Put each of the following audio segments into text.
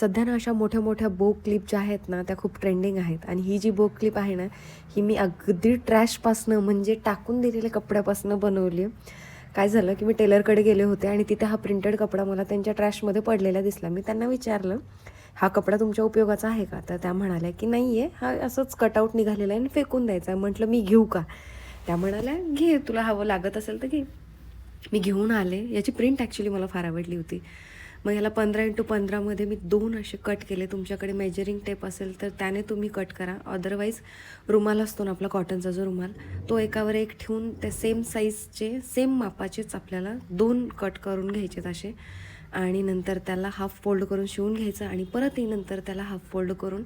सध्या ना अशा मोठ्या मोठ्या बो क्लिप ज्या आहेत ना त्या खूप ट्रेंडिंग आहेत. आणि ही जी बो क्लिप आहे ना ही मी अगदी ट्रॅशपासनं म्हणजे टाकून दिलेल्या कपड्यापासनं बनवली. आहे काय झालं की मी टेलरकडे गेले होते आणि तिथे हा प्रिंटेड कपडा मला त्यांच्या ट्रॅशमध्ये पडलेला दिसला. मी त्यांना विचारलं हा कपडा तुमच्या उपयोगाचा आहे का? तर त्या म्हणाल्या की नाही आहे हा असंच कटआउट निघालेला आहे आणि फेकून द्यायचा आहे. म्हटलं मी घेऊ का? त्या म्हणाल्या घे तुला हवं लागत असेल तर घे. मी घेऊन आले. याची प्रिंट ॲक्च्युली मला फार आवडली होती. मग याला पंधरा इंटू पंधरामध्ये मी दोन असे कट केले. तुमच्याकडे मेजरिंग टेप असेल तर त्याने तुम्ही कट करा. अदरवाईज रुमाल असतो ना आपला कॉटनचा जो रुमाल तो एकावर एक ठेवून त्या सेम साईजचे सेम मापाचेच आपल्याला दोन कट करून घ्यायचेत असे. आणि नंतर त्याला हाफ फोल्ड करून शिवून घ्यायचं आणि परतही नंतर त्याला हाफ फोल्ड करून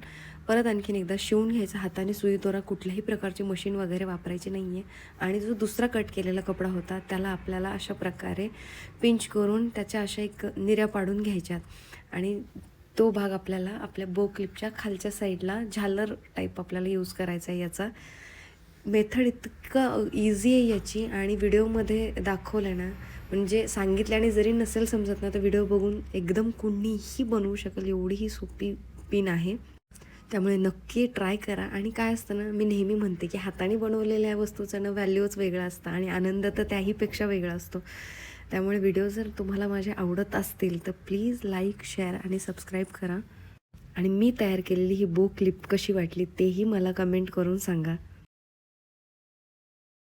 परत आणखीन एकदा शिवून घ्यायचं. हाताने सुई दोरा कुठल्याही प्रकारची मशीन वगैरे वापरायची नाही आहे आणि जो दुसरा कट केलेला कपडा होता त्याला आपल्याला अशा प्रकारे पिंच करून त्याच्या अशा एक निऱ्या पाडून घ्यायच्यात. आणि तो भाग आपल्याला आपल्या बो क्लिपच्या खालच्या साईडला झालर टाईप आपल्याला यूज करायचा आहे याचा. मेथड इतकं इझी आहे याची. आणि व्हिडिओमध्ये दाखवलं आहे ना म्हणजे सांगितल्याने जरी नसेल समजत ना तर व्हिडिओ बघून एकदम कुणीही बनवू शकेल एवढी ही सोपी पिन आहे. त्यामुळे नक्की ट्राय करा. आणि काय असतं ना मी नेहमी म्हणते की हाताने बनवलेल्या वस्तूचं ना व्हॅल्यूच वेगळा असतं आणि आनंद तर त्याहीपेक्षा वेगळा असतो. त्यामुळे व्हिडिओ जर तुम्हाला माझे आवडत असतील तर प्लीज लाईक शेअर आणि सबस्क्राईब करा. आणि मी तयार केलेली ही बो क्लिप कशी वाटली तेही मला कमेंट करून सांगा.